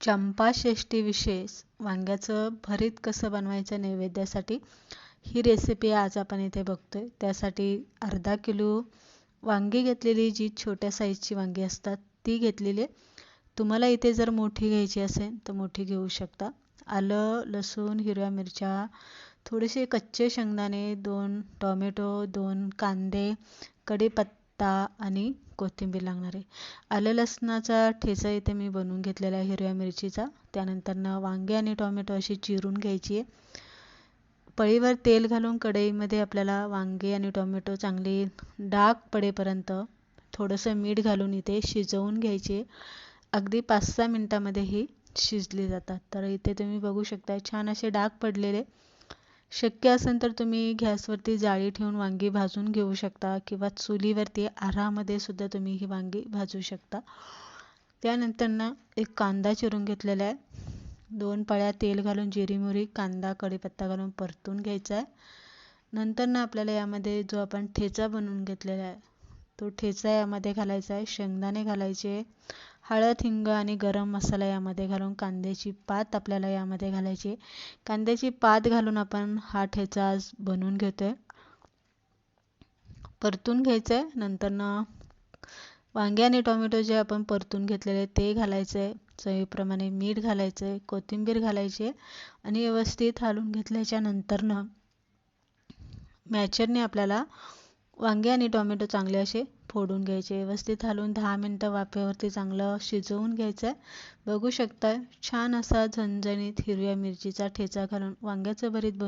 चंपाषष्ठी विशेष वांग्याचं भरीत कसं बनवायचं नैवेद्यासाठी? ही रेसिपी आज आपण इथे बघतोय. त्यासाठी अर्धा किलो वांगी घेतलेली जी छोट्या साईजची वांगी असतात ती घेतलेली आहे. तुम्हाला इथे जर मोठी घ्यायची असेल तर मोठी घेऊ शकता. आलं लसूण हिरव्या मिरच्या थोडेसे कच्चे शेंगदाणे दोन टॉमॅटो दोन कांदे कढीपत्ता आणि कोथिंबीर लागणार आहे. आलं लसणाचा ठेचा इथे मी बनवून घेतलेला आहे हिरव्या मिरचीचा. त्यानंतरनं वांगे आणि टोमॅटो अशी चिरून घ्यायची आहे. पळीवर तेल घालून कढईमध्ये आपल्याला वांगे आणि टोमॅटो चांगले डाग पडेपर्यंत थोडंसं मीठ घालून इथे शिजवून घ्यायचे. अगदी पाच सहा मिनटामध्ये ही शिजली जातात. तर इथे तुम्ही बघू शकता छान असे डाग पडलेले. शक्य असेल तर तुम्ही गॅसवरती जाळी ठेवून वांगी भाजून घेऊ शकता किंवा चुलीवरती आरामध्ये सुद्धा तुम्ही ही वांगी भाजू शकता. त्यानंतर ना एक कांदा चिरून घेतलेला आहे. दोन पळ्या तेल घालून जिरी मोहरी कांदा कढीपत्ता घालून परतून घ्यायचा आहे. नंतर ना आपल्याला यामध्ये जो आपण ठेचा बनवून घेतलेला आहे तो ठेचा यामध्ये घालायचा आहे. शेंगदाणे घालायचे हळद हिंग आणि गरम मसाला यामध्ये घालून कांद्याची पात आपल्याला यामध्ये घालायची कांद्याची पात घालून आपण हा ठेचा आज बनवून घेतो आहे परतून घ्यायचं आहे नंतरनं वांगे आणि टोमॅटो जे आपण परतून घेतलेले ते घालायचं आहे चवीप्रमाणे मीठ घालायचं आहे कोथिंबीर घालायची आहे आणि व्यवस्थित हालून घेतल्याच्या नंतरनं मॅचरने आपल्याला वांगे आणि टोमॅटो चांगले असे फोडून घ्यायचे. व्यवस्थित हालून दहा मिनटं वाफेवरती चांगलं शिजवून घ्यायचं आहे बघू शकता छान असा झणझणीत हिरव्या मिरचीचा ठेचा घालून वांग्याचं भरीत बनवून